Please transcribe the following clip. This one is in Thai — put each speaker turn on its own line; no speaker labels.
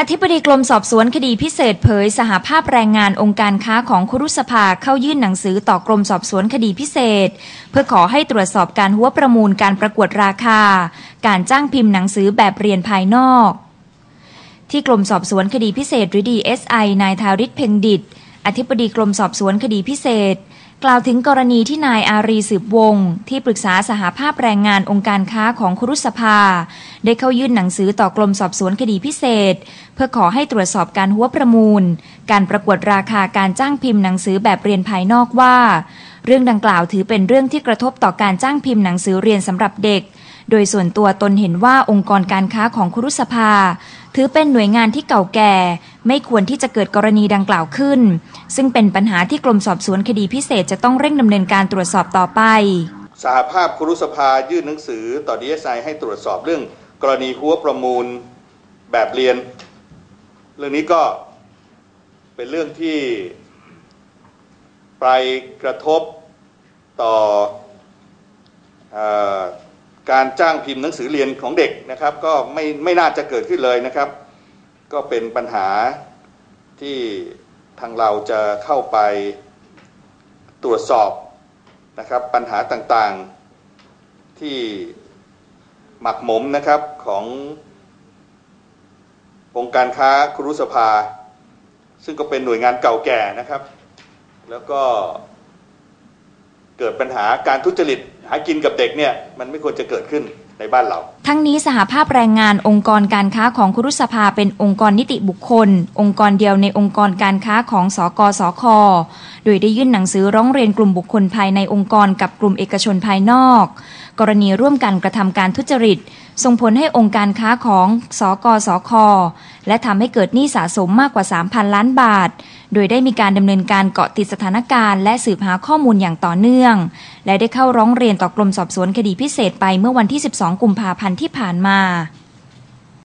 อธิบดีกรมสอบสวนคดีพิเศษเผย สหภาพแรงงานองค์การค้าของคุรุสภาเข้ายื่นหนังสือต่อกรมสอบสวนคดีพิเศษ เพื่อขอให้ตรวจสอบการหัวประมูลการประกวดราคา การจ้างพิมพ์หนังสือแบบเรียนภายนอก ที่กรมสอบสวนคดีพิเศษหรือ DSI นายทาริศเพ่งดิต อธิบดีกรมสอบสวนคดีพิเศษ กล่าวถึงกรณีที่นายอารีสืบวง ที่ปรึกษาสหภาพแรงงานองค์การค้าของคุรุสภา ได้เข้ายื่นหนังสือต่อกรมสอบสวนคดีพิเศษ เพื่อขอให้ตรวจสอบการหัวประมูล การประกวดราคาการจ้างพิมพ์หนังสือแบบเรียนภายนอกว่า เรื่องดังกล่าวถือเป็นเรื่องที่กระทบต่อการจ้างพิมพ์หนังสือเรียนสำหรับเด็ก โดยส่วนตัวตนเห็นว่าองค์กรการค้าของคุรุสภา ถือเป็นหน่วยงานที่เก่าแก่ ไม่ควรที่จะเกิดกรณีดังกล่าวขึ้น ซึ่งเป็นปัญหาที่กรมสอบสวนคดีพิเศษจะต้องเร่งดำเนินการตรวจสอบต่อไป
สหภาพครุสภายื่นหนังสือต่อ DSI ให้ตรวจสอบเรื่อง กรณีหัวประมูลแบบเรียน เรื่องนี้ก็เป็นเรื่องที่ไปกระทบต่ออการจ้างพิมพ์หนังสือเรียนของเด็กนะครับ ก็ไม่ไม่น่าจะเกิดขึ้นเลยนะครับ ก็เป็นปัญหาที่ทางเราจะเข้าไปตรวจสอบนะครับปัญหาต่างๆที่หมักหมมนะครับขององค์การค้าครุสภา ซึ่งก็เป็นหน่วยงานเก่าแก่นะครับ แล้วก็เกิดปัญหาการทุจริต หากินกับเด็กเนี่ยมันไม่ควรจะเกิดขึ้นในบ้านเรา
ทั้งนี้สหภาพแรงงานองค์กรการค้าของคุรุสภาเป็นองค์กรนิติบุคคล องค์กรเดียวในองค์กรการค้าของสกสค โดยได้ยื่นหนังสือร้องเรียนกลุ่มบุคคลภายในองค์กรกับกลุ่มเอกชนภายนอก กรณีร่วมกันกระทำการทุจริต ส่งผลให้องค์การค้าของสกสค และทำให้เกิดหนี้สะสมมากกว่า 3,000 ล้านบาท โดยได้มีการดำเนินการเกาะติดสถานการณ์และสืบหาข้อมูลอย่างต่อเนื่อง และได้เข้าร้องเรียนต่อกรมสอบสวนคดีพิเศษไปเมื่อวันที่ 12 กุมภาพันธ์ที่ผ่านมา